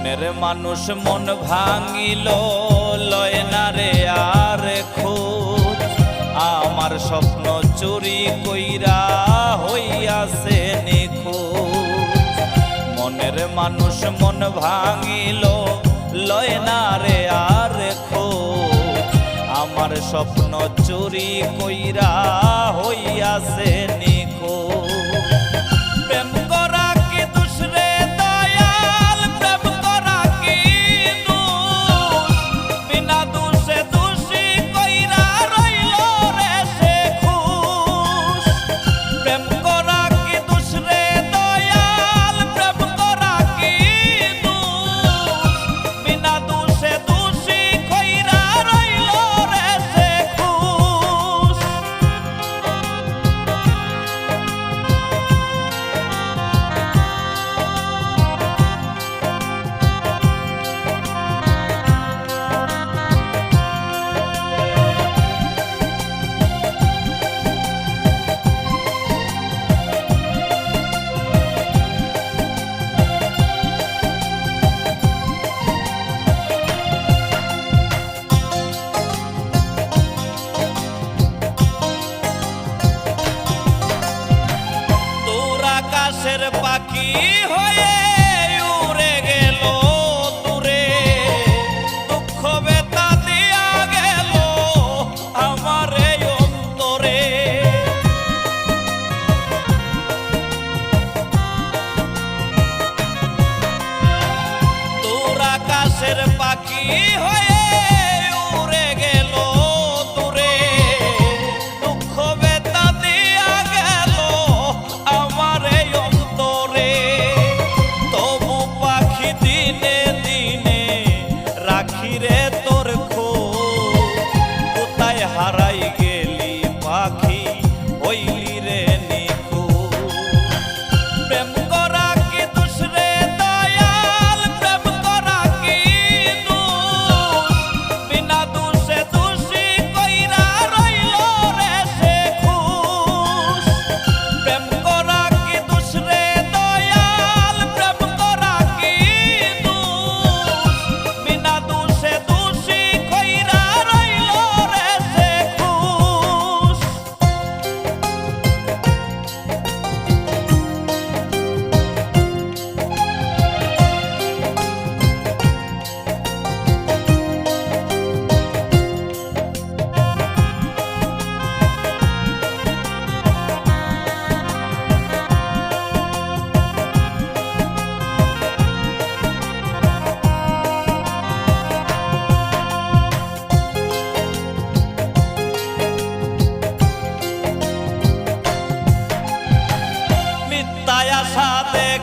মনের মানুষ মন ভাঙিল, লয় না রে আর খোঁজ। আমার স্বপ্ন চুরি কইরা হইয়াছে নিখোঁজ। মনের মানুষ মন ভাঙিল, লয় না রে আর খোঁজ। আমার স্বপ্ন চুরি কইরা হইয়াছে নি পাখি হয়ে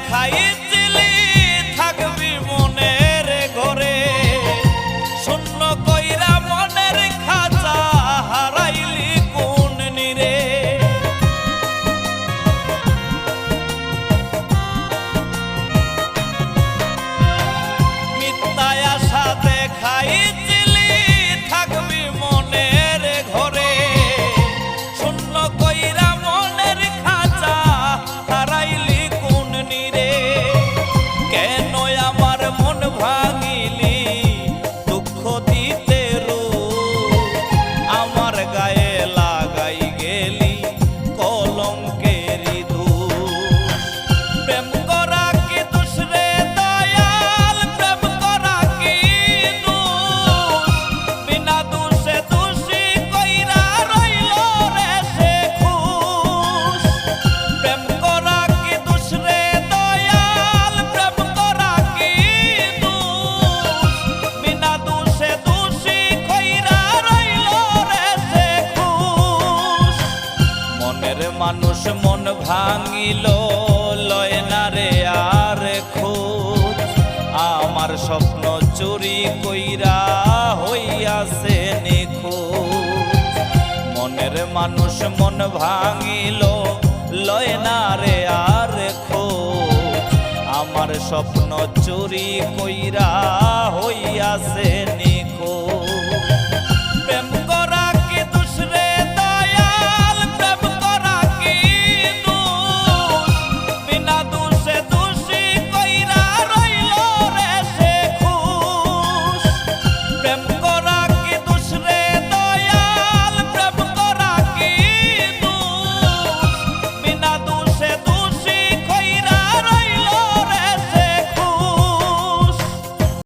开音 মানুষ মন ভাঙিল, লয় না রে আর খোঁজ। আমার স্বপ্ন চুরি কইরা হইয়াছে নিখোঁজ। মনের মানুষ মন ভাঙিল, লয় না রে আর খোঁজ। আমার স্বপ্ন চুরি কইরা হইয়াছে নি